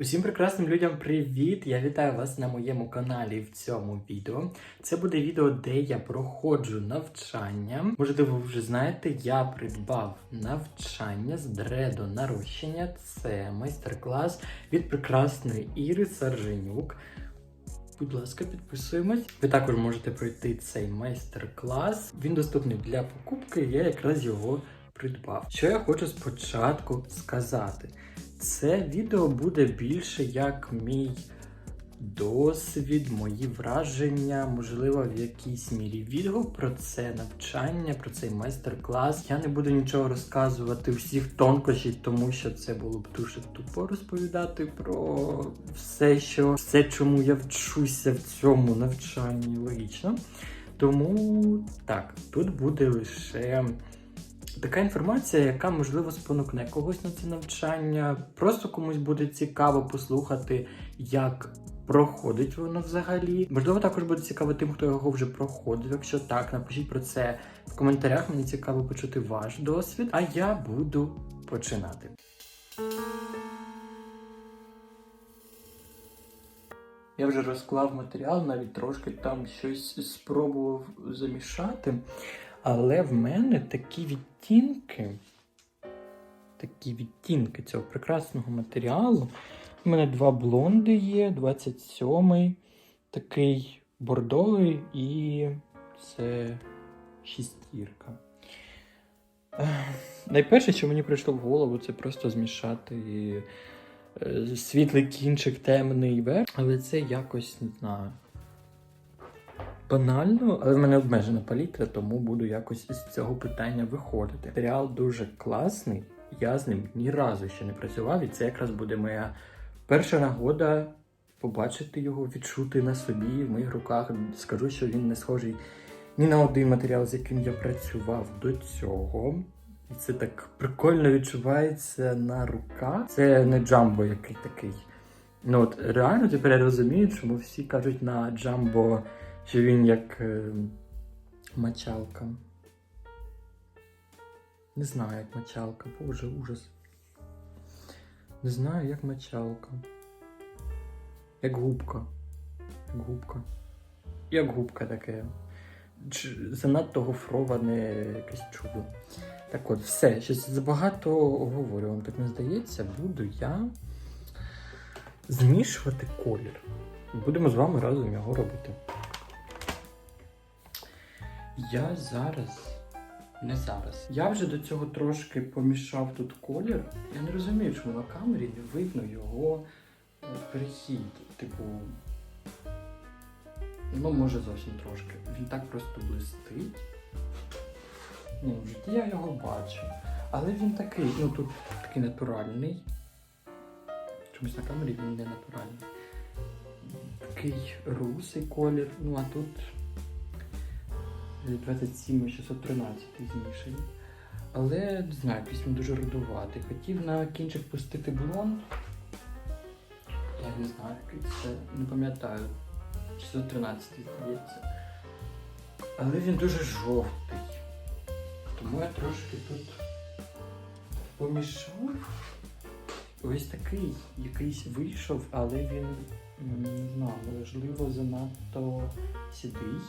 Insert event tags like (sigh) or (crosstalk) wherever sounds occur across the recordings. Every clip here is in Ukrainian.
Усім прекрасним людям привіт! Я вітаю вас на моєму каналі в цьому відео. Це буде відео, де я проходжу навчання. Можливо, ви вже знаєте, я придбав навчання з дредо нарощення. Це майстер-клас від прекрасної Іри Сарженюк. Будь ласка, підписуємось. Ви також можете пройти цей майстер-клас. Він доступний для покупки. Я якраз його придбав. Що я хочу спочатку сказати? Це відео буде більше як мій досвід, мої враження, можливо, в якійсь мірі відгук про це навчання, про цей майстер-клас. Я не буду нічого розказувати всіх тонкощів, тому що це було б дуже тупо розповідати про все, що все, чому я вчуся в цьому навчанні, логічно. Тому так, тут буде лише така інформація, яка можливо спонукне когось на це навчання. Просто комусь буде цікаво послухати, як проходить воно взагалі. Можливо, також буде цікаво тим, хто його вже проходив. Якщо так, напишіть про це в коментарях. Мені цікаво почути ваш досвід. А я буду починати. Я вже розклав матеріал, навіть трошки там щось спробував замішати. Але в мене такі відтінки, такі відтінки цього прекрасного матеріалу. У мене два блонди є, 27-й, такий бордовий і це шістірка. Найперше, що мені прийшло в голову, це просто змішати е, світлий кінчик, темний верх, але це якось не знаю банально, але в мене обмежена палітра, тому буду якось з цього питання виходити. Серіал дуже класний, я з ним ні разу ще не працював, і це якраз буде моя перша нагода побачити його, відчути на собі в моїх руках. Скажу, що він не схожий ні на один матеріал, з яким я працював до цього. І це так прикольно відчувається на руках. Це не джамбо який такий. Ну от реально тепер я розумію, чому всі кажуть на джамбо що він як е, мочалка. Не знаю, як мочалка. Боже, ужас. Не знаю, як мочалка. Як губка. Як губка. Як губка таке. Занадто гофроване якесь чудо. Так от, все, щось забагато говорю, вам так не здається, буду я змішувати колір. Будемо з вами разом його робити. Я зараз. Не зараз. Я вже до цього трошки помішав тут колір. Я не розумію, чому на камері не видно його е, перехід. Типу. Ну, може зовсім трошки. Він так просто блистить. Ні, в житті я його бачу. Але він такий, ну тут такий натуральний. Чомусь на камері він не натуральний. Такий русий колір. Ну а тут 27 613 змішані. Але не знаю, він дуже рудуватий. Хотів на кінчик пустити блонд. Я не знаю, який це, не пам'ятаю. 613 здається. Але він дуже жовтий. Тому я трошки тут помішав. Ось такий якийсь вийшов, але він не знаю, можливо, занадто сідий.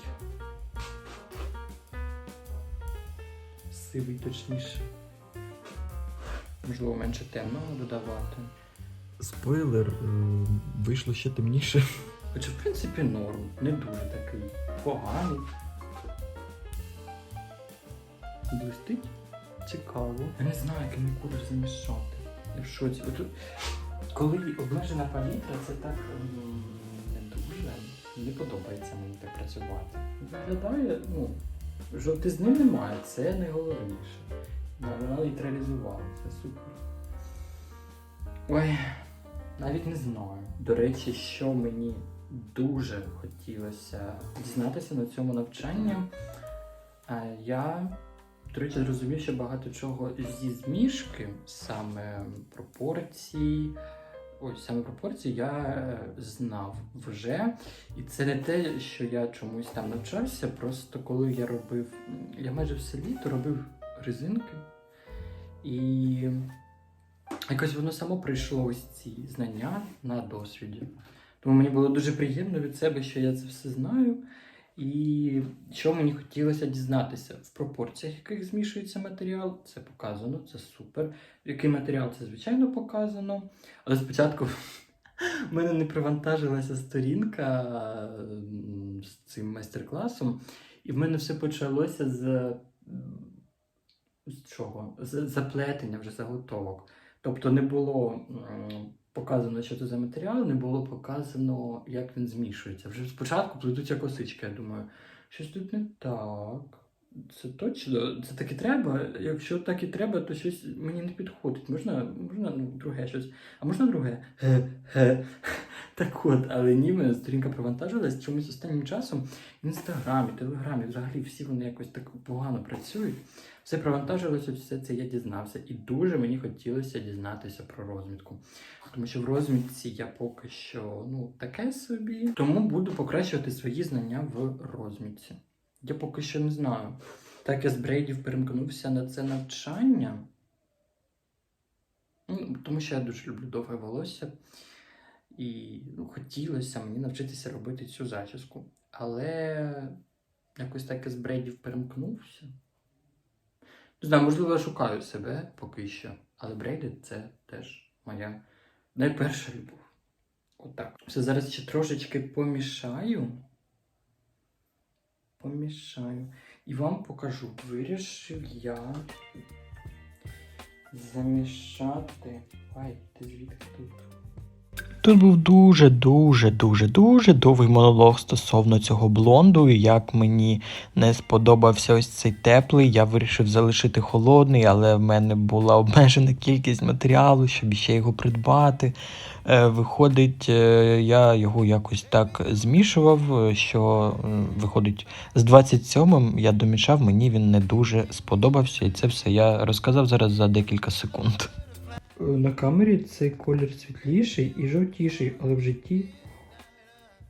Сивий точніше. Можливо, менше темного додавати. Спойлер, е, вийшло ще темніше. Хоча, в принципі, норм. Не дуже такий поганий. Блистить? Цікаво. Я не знаю, який колір замішати. Я в шоці. От, коли обмежена палітра, це так не дуже. Не подобається мені так працювати. Виглядає, ну, жовтизни немає, це найголовніше. Нейтралізувала, це супер. Ой, навіть не знаю. До речі, що мені дуже хотілося дізнатися на цьому навчанні, е, я, до речі, зрозумів, що багато чого зі змішки, саме пропорцій, ось саме пропорції я е, знав вже. І це не те, що я чомусь там навчався. Просто коли я робив, я майже все літо робив резинки. І якось воно само прийшло ось ці знання на досвіді. Тому мені було дуже приємно від себе, що я це все знаю. І що мені хотілося дізнатися, в пропорціях, яких змішується матеріал, це показано, це супер. Який матеріал це звичайно показано. Але спочатку (laughs) в мене не привантажилася сторінка з цим майстер-класом, і в мене все почалося з, з чого? З заплетення вже заготовок. Тобто не було показано, що це за матеріал, не було показано, як він змішується. Вже спочатку плетуться косички. Я думаю, щось тут не так. Це точно, це так і треба. Якщо так і треба, то щось мені не підходить. Можна, можна ну, друге щось. А можна друге? Так от, але ні, мене сторінка провантажилась чомусь останнім часом. В інстаграмі, телеграмі, взагалі всі вони якось так погано працюють. Все провантажилося, все це я дізнався. І дуже мені хотілося дізнатися про розмітку. Тому що в розмітці я поки що ну, таке собі. Тому буду покращувати свої знання в розмітці. Я поки що не знаю. Так я з брейдів перемкнувся на це навчання. Ну, тому що я дуже люблю довге волосся. І ну, хотілося мені навчитися робити цю зачіску. Але якось так я з брейдів перемкнувся. Не знаю, можливо, я шукаю себе поки що. Але брейди це теж моя найперша любов. Отак. Все зараз ще трошечки помішаю. Помішаю. І вам покажу. Вирішив я замішати. Ай, ти звідки тут? Тут був дуже, дуже, довгий монолог стосовно цього блонду, і як мені не сподобався ось цей теплий. Я вирішив залишити холодний, але в мене була обмежена кількість матеріалу, щоб ще його придбати. Е, Виходить, е, я його якось так змішував, е, що виходить з 27-м я домішав, мені він не дуже сподобався, і це все я розказав зараз за декілька секунд. На камері цей колір світліший і жовтіший, але в житті.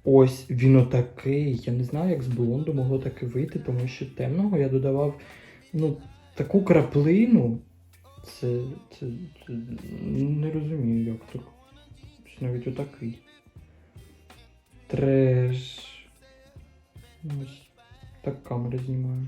Ось він отакий. Я не знаю, як з блонду могло таке вийти, тому що темного я додавав ну, таку краплину. Це, це, це не розумію, як так. Навіть отакий. Треш. Ось так камера знімає.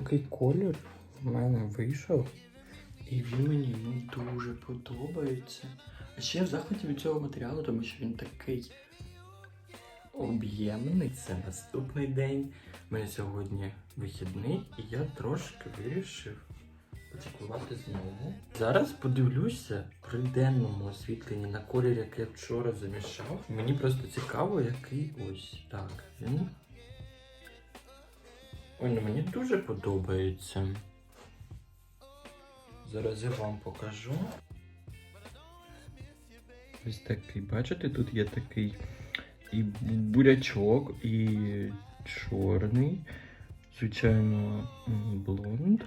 Такий колір в мене вийшов. І він мені ну, дуже подобається. А ще я в захваті від цього матеріалу, тому що він такий об'ємний. Це наступний день. У мене сьогодні вихідний, і я трошки вирішив почекувати знову. Зараз подивлюся при денному освітленні на колір, який я вчора замішав. Мені просто цікаво, який ось так. Він Ой, ну мені дуже подобається. Зараз я вам покажу. Ось такий, бачите, тут є такий і бурячок, і чорний, звичайно, блонд.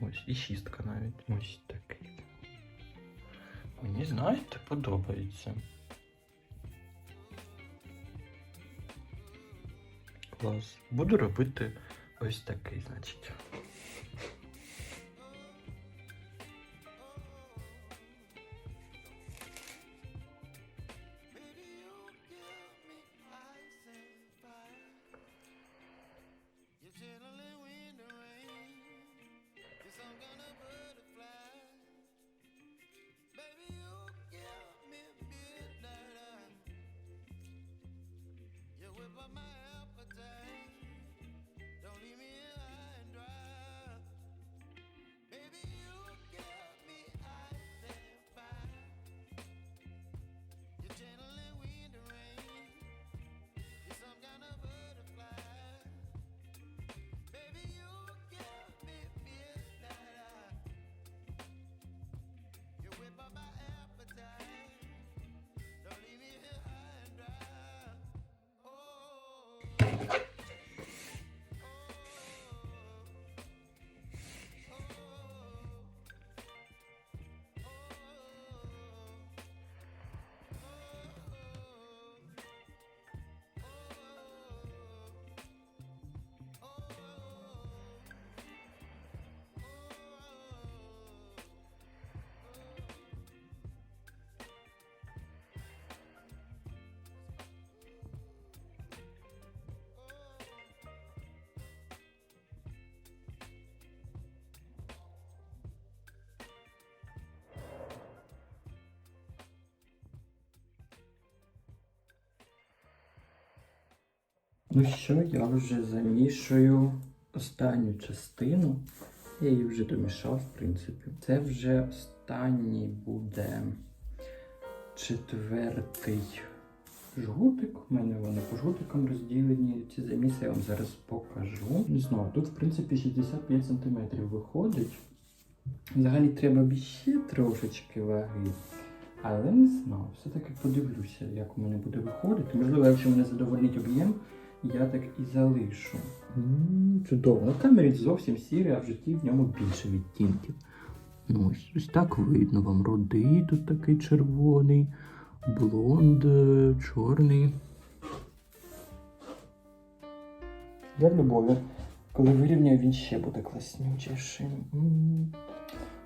Ось, і шістка навіть. Ось такий. Мені, знаєте, подобається. клас. Буду робити ось такий, значить. my mind. Ну що, я вже замішую останню частину. Я її вже домішав, в принципі. Це вже останній буде четвертий жгутик. У мене вони по жгутикам розділені. Ці заміси я вам зараз покажу. Не знаю, тут, в принципі, 65 см виходить. Взагалі треба б ще трошечки ваги. Але не знаю, все-таки подивлюся, як у мене буде виходити. Можливо, якщо мене задовольнить об'єм, я так і залишу. М, Чудово. На камері зовсім сірий, а в житті в ньому більше відтінків. Ну, ось, ось так видно вам рудий тут такий червоний, блонд, е, чорний. Я в любові. Коли вирівняю, він ще буде класнючішим. М.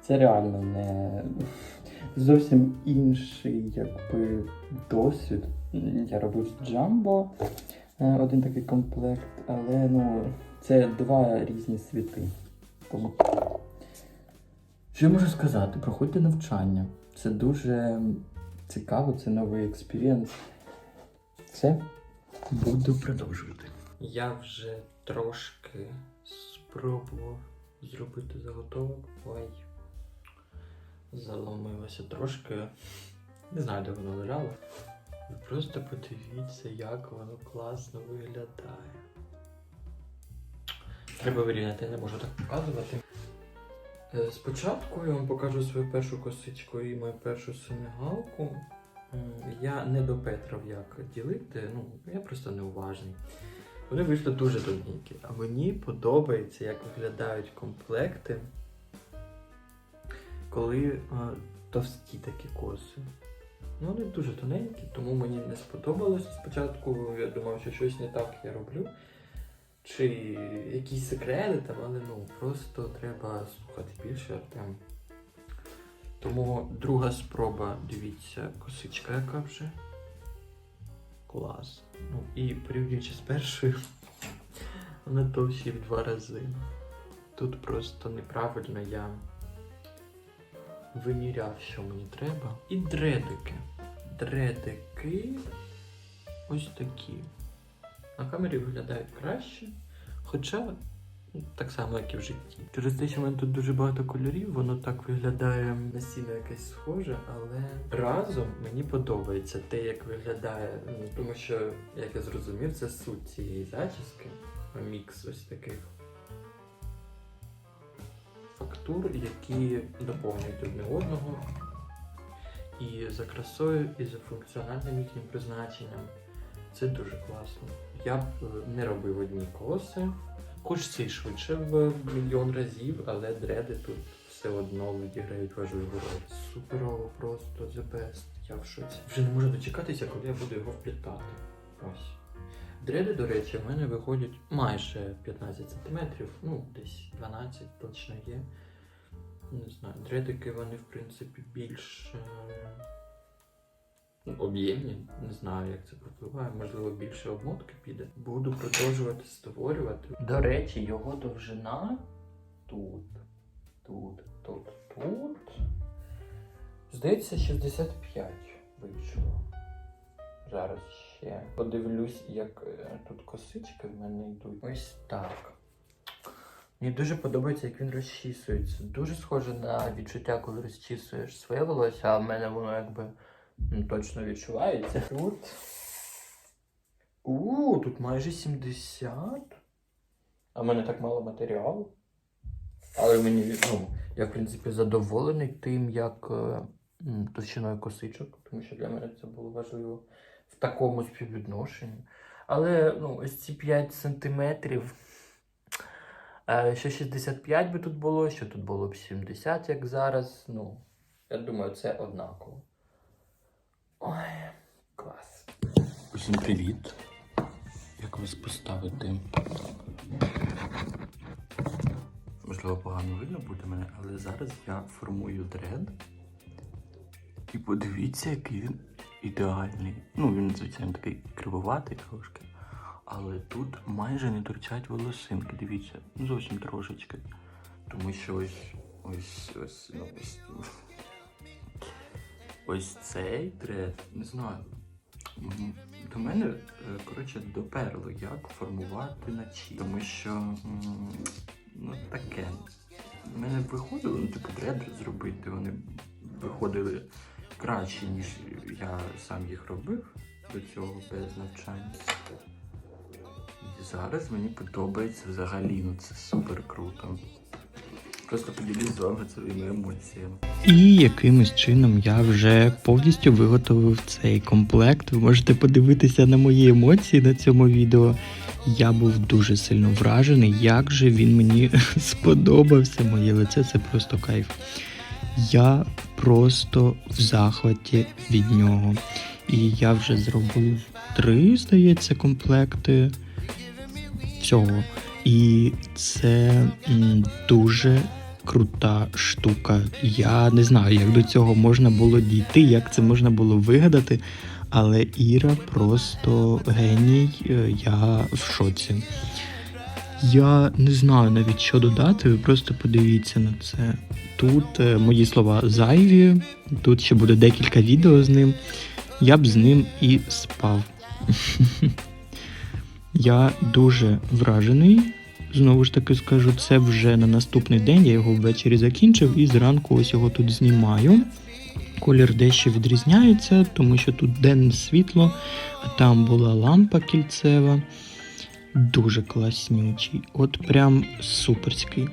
Це реально не зовсім інший якби, досвід. Я робив з Джамбо один такий комплект, але ну, це два різні світи. Тому що я можу сказати? Проходьте навчання. Це дуже цікаво, це новий експірієнс. Все, буду продовжувати. Я вже трошки спробував зробити заготовок. Ой. Заломилося трошки. Не знаю, де воно лежало. Ви просто подивіться, як воно класно виглядає. Треба вирівняти, я не можу так показувати. Е, Спочатку я вам покажу свою першу косичку і мою першу синегалку. Я не допетрав, як ділити, ну, я просто неуважний. Вони вийшли дуже тоненькі, а мені подобається, як виглядають комплекти, коли е, товсті такі коси. Ну, вони дуже тоненькі, тому мені не сподобалося спочатку. Я думав, що щось не так я роблю. Чи якісь секрети там, але ну просто треба слухати більше Артем. Тому друга спроба, дивіться, косичка яка вже. Клас. Ну і порівнюючи з першою, вона товщі в два рази. Тут просто неправильно я виміряв, що мені треба. І дредики. Дредики ось такі. На камері виглядають краще. Хоча ну, так само, як і в житті. Через те, що в мене тут дуже багато кольорів, воно так виглядає на стіну якесь схоже, але разом мені подобається те, як виглядає. Ну, тому що, як я зрозумів, це суть цієї зачіски. Мікс ось таких фактур, які доповнюють одне одного. І за красою, і за функціональним їхнім призначенням. Це дуже класно. Я б е, не робив одні коси. Хоч це швидше в мільйон разів, але дреди тут все одно відіграють важливу роль. Суперово, просто the best. Я в шоці. Вже не можу дочекатися, коли я буду його вплітати. Ось. Дреди, до речі, в мене виходять майже 15 см, ну, десь 12 точно є. Не знаю, дредики вони, в принципі, більш е, ну, об'ємні. Не знаю, як це впливає. Можливо, більше обмотки піде. Буду продовжувати створювати. До речі, його довжина тут, тут, тут, тут. Здається, 65 вийшло. Зараз ще подивлюсь, як е, тут косички в мене йдуть. Ось так. Мені дуже подобається, як він розчісується. Дуже схоже на відчуття, коли розчісуєш своє волосся, а в мене воно якби ну, точно відчувається. Тут. У, тут майже 70. А в мене так мало матеріалу. Але мені, ну, я в принципі задоволений тим, як е, м, товщиною косичок, тому що для мене це було важливо в такому співвідношенні. Але ну, ось ці 5 сантиметрів. Е, Що 65 би тут було, що тут було б 70, як зараз. Ну, я думаю, це однаково. Ой, клас. Усім привіт. Як вас поставити? Можливо, погано видно буде мене, але зараз я формую дред. І подивіться, який він ідеальний. Ну, він, звичайно, такий кривоватий трошки. Але тут майже не торчать волосинки. Дивіться, зовсім трошечки. Тому що ось ось ось ну, ось. Ось цей тред, не знаю. до мене е, коротше доперло, як формувати начі. Тому що ну таке. У мене виходило, ну, типу, дредри зробити, вони виходили краще, ніж я сам їх робив до цього без навчання. Зараз мені подобається взагалі, ну це супер круто. Просто поділюсь з вами своїми емоціями. І якимось чином я вже повністю виготовив цей комплект. Ви можете подивитися на мої емоції на цьому відео. Я був дуже сильно вражений, як же він мені (laughs) сподобався. Моє лице це просто кайф. Я просто в захваті від нього. І я вже зробив три, здається, комплекти всього. І це дуже крута штука. Я не знаю, як до цього можна було дійти, як це можна було вигадати. Але Іра просто геній, е, я в шоці. Я не знаю навіть що додати, ви просто подивіться на це. Тут е, мої слова зайві, тут ще буде декілька відео з ним. Я б з ним і спав. (laughs) Я дуже вражений. Знову ж таки скажу, це вже на наступний день. Я його ввечері закінчив і зранку ось його тут знімаю. Колір дещо відрізняється, тому що тут денне світло, а там була лампа кільцева. Дуже класнючий, от прям суперський.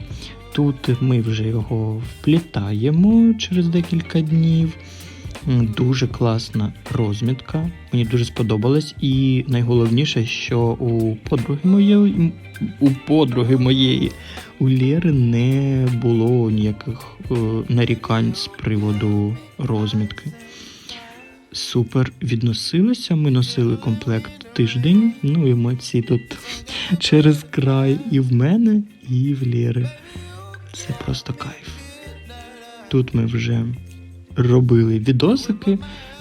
Тут ми вже його вплітаємо через декілька днів. Дуже класна розмітка. Мені дуже сподобалось. І найголовніше, що у подруги моєї, у подруги моєї у Лєри не було ніяких е, нарікань з приводу розмітки. Супер відносилися. Ми носили комплект тиждень. Ну, емоції тут (laughs) через край і в мене, і в Лєри. Це просто кайф. Тут ми вже робили відосики.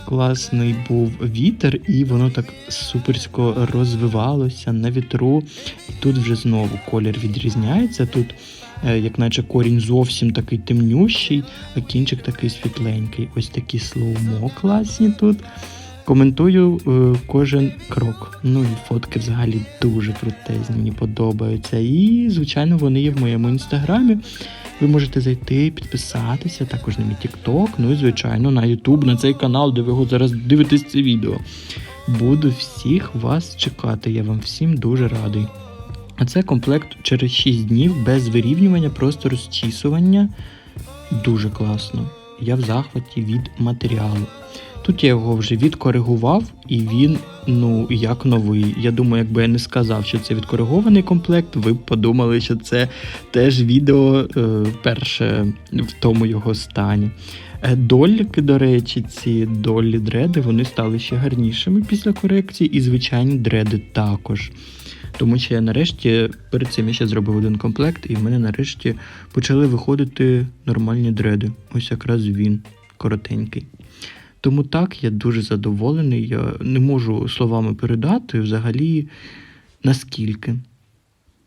Класний був вітер, і воно так суперсько розвивалося на вітру. І тут вже знову колір відрізняється. Тут, е, як наче корінь зовсім такий темнющий, а кінчик такий світленький. Ось такі слоумо класні тут. Коментую е, кожен крок. Ну і фотки взагалі дуже крутезні, мені подобаються. І, звичайно, вони є в моєму інстаграмі. Ви можете зайти, підписатися, також на мій TikTok, ну і звичайно на YouTube, на цей канал, де ви зараз дивитесь це відео. Буду всіх вас чекати. Я вам всім дуже радий. А це комплект через 6 днів без вирівнювання, просто розчісування. Дуже класно. Я в захваті від матеріалу. Тут я його вже відкоригував, і він, ну, як новий. Я думаю, якби я не сказав, що це відкоригований комплект, ви б подумали, що це теж відео е, перше в тому його стані. Е, Доліки, до речі, ці долі дреди, вони стали ще гарнішими після корекції, і звичайні дреди також. Тому що я нарешті перед цим я ще зробив один комплект, і в мене нарешті почали виходити нормальні дреди. Ось якраз він коротенький. Тому так, я дуже задоволений. Я не можу словами передати взагалі наскільки.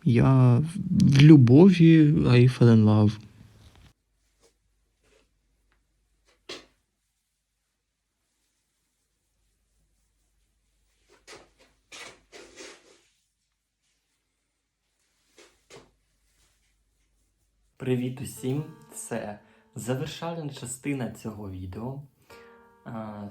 Я в любові I fell in love. Привіт усім! Це завершальна частина цього відео.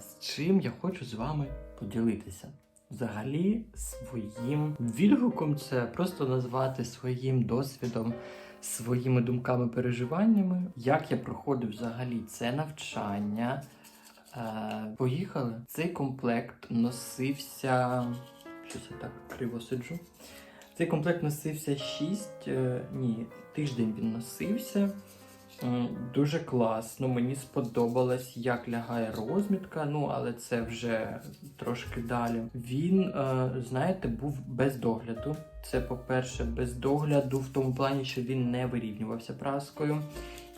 З чим я хочу з вами поділитися. Взагалі, своїм відгуком це просто назвати своїм досвідом, своїми думками, переживаннями, як я проходив взагалі це навчання. Е, поїхали. Цей комплект носився. Щось я так криво сиджу. Цей комплект носився 6, ні, тиждень він носився. М, Дуже класно, мені сподобалось, як лягає розмітка, ну але це вже трошки далі. Він, е, знаєте, був без догляду. Це, по-перше, без догляду в тому плані, що він не вирівнювався праскою.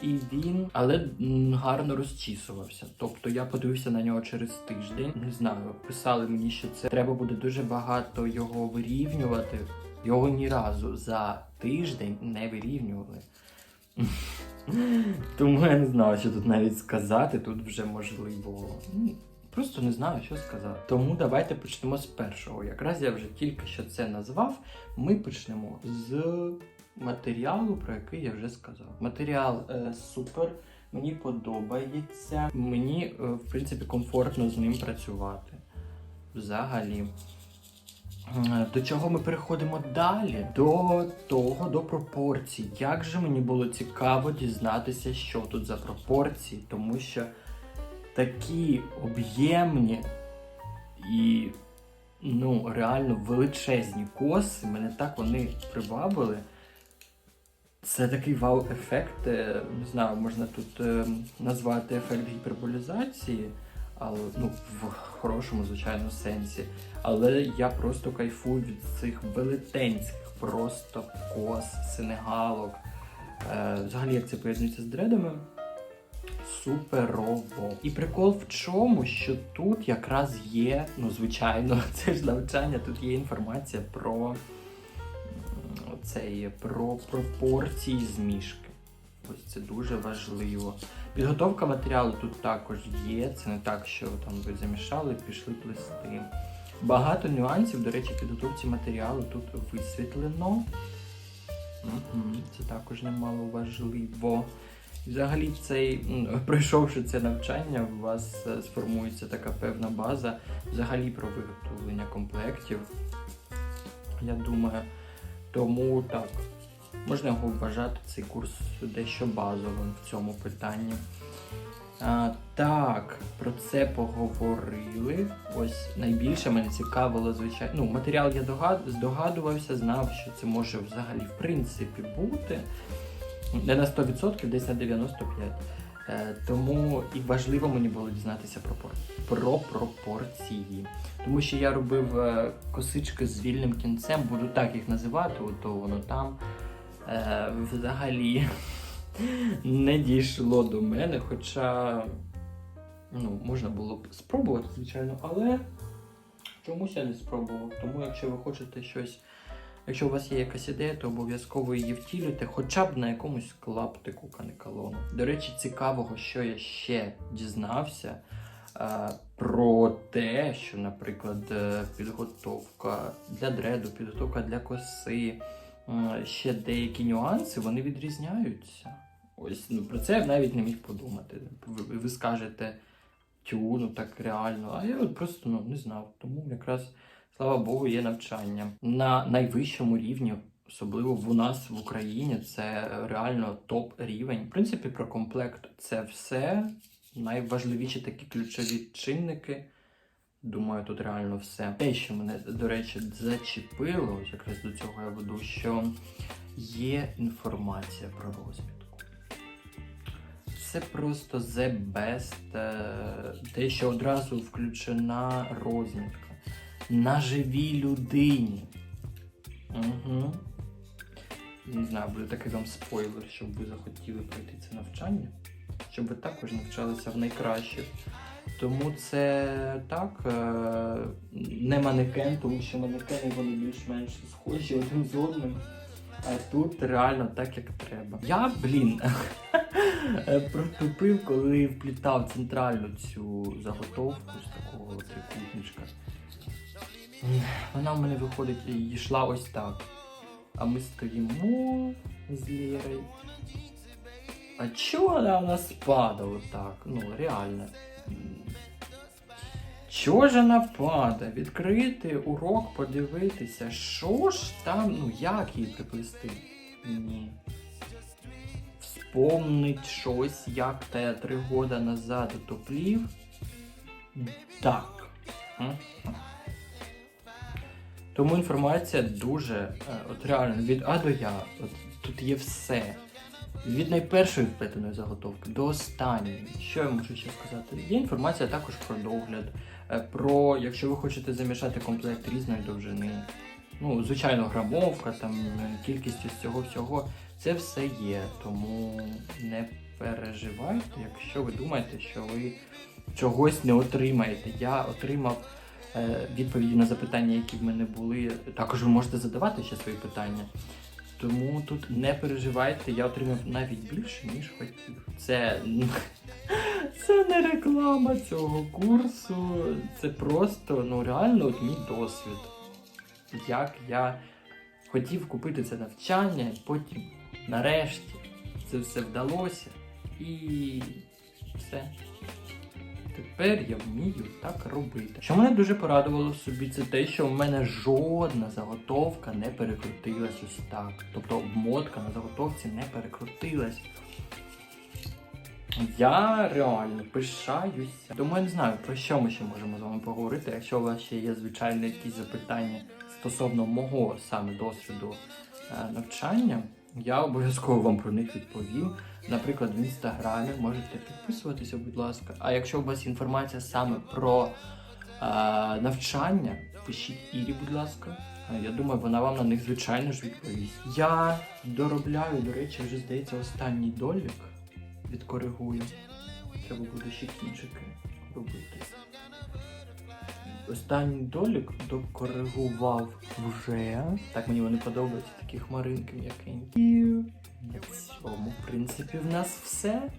І він, але гарно розчісувався. Тобто я подивився на нього через тиждень. Не знаю, писали мені, що це треба буде дуже багато його вирівнювати. Його ні разу за тиждень не вирівнювали. (laughs) Тому я не знаю, що тут навіть сказати. Тут вже можливо. Просто не знаю, що сказати. Тому давайте почнемо з першого. Якраз я вже тільки що це назвав. Ми почнемо з матеріалу, про який я вже сказав. Матеріал е, супер, мені подобається. Мені, е, в принципі, комфортно з ним працювати. Взагалі. Е, До чого ми переходимо далі? До того, до пропорцій. Як же мені було цікаво дізнатися, що тут за пропорції, тому що такі об'ємні і ну, реально величезні коси, мене так вони привабили. Це такий вау-ефект. е, Не знаю, можна тут е, назвати ефект гіперболізації, але ну, в хорошому, звичайно, сенсі. Але я просто кайфую від цих велетенських просто кос, синегалок. Е, взагалі, як це поєднується з дредами. Суперово. І прикол в чому, що тут якраз є, ну, звичайно, (laughs) це ж навчання, тут є інформація про м, цей, про пропорції змішки. Ось це дуже важливо. Підготовка матеріалу тут також є. Це не так, що там ви замішали, пішли плести. Багато нюансів, до речі, підготовці матеріалу тут висвітлено. Це також немало важливо. Взагалі, цей, пройшовши це навчання, у вас е, сформується така певна база взагалі про виготовлення комплектів. Я думаю, тому так, можна його вважати цей курс дещо базовим в цьому питанні. А, так, про це поговорили. Ось найбільше мене цікавило, звичайно. Ну, матеріал я здогадувався, знав, що це може взагалі в принципі бути. Не на 100%, десь на 95%. Е, тому і важливо мені було дізнатися про, про пропорції. Тому що я робив е, косички з вільним кінцем, буду так їх називати, ото воно там. Е, взагалі (laughs) не дійшло до мене, хоча ну, можна було б спробувати, звичайно, але чомусь я не спробував. Тому якщо ви хочете щось, якщо у вас є якась ідея, то обов'язково її втілюйте, хоча б на якомусь клаптику канекалону. До речі, цікавого, що я ще дізнався. е, Про те, що, наприклад, е, підготовка для дреду, підготовка для коси, ще деякі нюанси, вони відрізняються. Ось ну, про це я навіть не міг подумати. Ви, ви скажете, тю, ну так реально. А я от просто ну, не знав. Тому якраз, слава Богу, є навчання. На найвищому рівні, особливо в у нас в Україні, це реально топ рівень. В принципі, про комплект це все. Найважливіші такі ключові чинники. Думаю, тут реально все. Те, що мене, до речі, зачепило, якраз до цього я веду, що є інформація про розвідку. Це просто the best, е, те, що одразу включена розвідка. На живій людині. Угу. Не знаю, буде такий вам спойлер, щоб ви захотіли пройти це навчання, щоб ви також навчалися в найкращих. Тому це так, е, не манекен, тому що манекени вони більш-менш схожі один з одним. А тут реально так, як треба. Я, блін, (laughs) протупив, коли вплітав центральну цю заготовку з такого трикутничка. Вона в мене виходить і йшла ось так. А ми стоїмо з Лєрою. А чого вона у нас падає отак? Ну, реально. Чого ж вона падає? Відкрити урок, подивитися, що ж там, ну як її приплести? Ні. Вспомнить щось, як я три года назад утоплів. Так. Тому інформація дуже, е, от реально, від А до Я. От тут є все. Від найпершої вплетеної заготовки до останньої. Що я можу ще сказати? Є інформація також про догляд, е, про якщо ви хочете замішати комплект різної довжини. Ну, звичайно, грамовка, там е, кількість із цього всього. Це все є. Тому не переживайте, якщо ви думаєте, що ви чогось не отримаєте. Я отримав е, відповіді на запитання, які в мене були. Також ви можете задавати ще свої питання. Тому тут не переживайте, я отримав навіть більше, ніж хотів. Це Це не реклама цього курсу. Це просто, ну реально от мій досвід. Як я хотів купити це навчання, потім нарешті це все вдалося. І все. Тепер я вмію так робити. Що мене дуже порадувало собі, це те, що в мене жодна заготовка не перекрутилась ось так. Тобто обмотка на заготовці не перекрутилась. Я реально пишаюся. Тому я не знаю, про що ми ще можемо з вами поговорити. Якщо у вас ще є, звичайно, якісь запитання стосовно мого саме досвіду е, навчання, я обов'язково вам про них відповім. Наприклад, в інстаграмі можете підписуватися, будь ласка. А якщо у вас інформація саме про е, навчання, пишіть Ірі, будь ласка. Е, Я думаю, вона вам на них звичайно ж відповість. Я доробляю, до речі, вже здається, останній долік відкоригую. Треба буде ще кінчики робити. Останній долік докоригував вже. Так мені вони подобаються, такі хмаринки м'якенькі. І на цьому, в принципі, в нас все.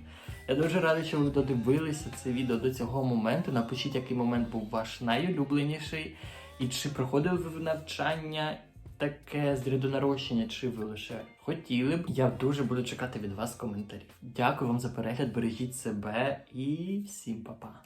Я дуже радий, що ви додивилися це відео до цього моменту. Напишіть, який момент був ваш найулюбленіший. І чи проходили ви навчання таке з рядонарощення, чи ви лише хотіли б. Я дуже буду чекати від вас коментарів. Дякую вам за перегляд, бережіть себе і всім па-па.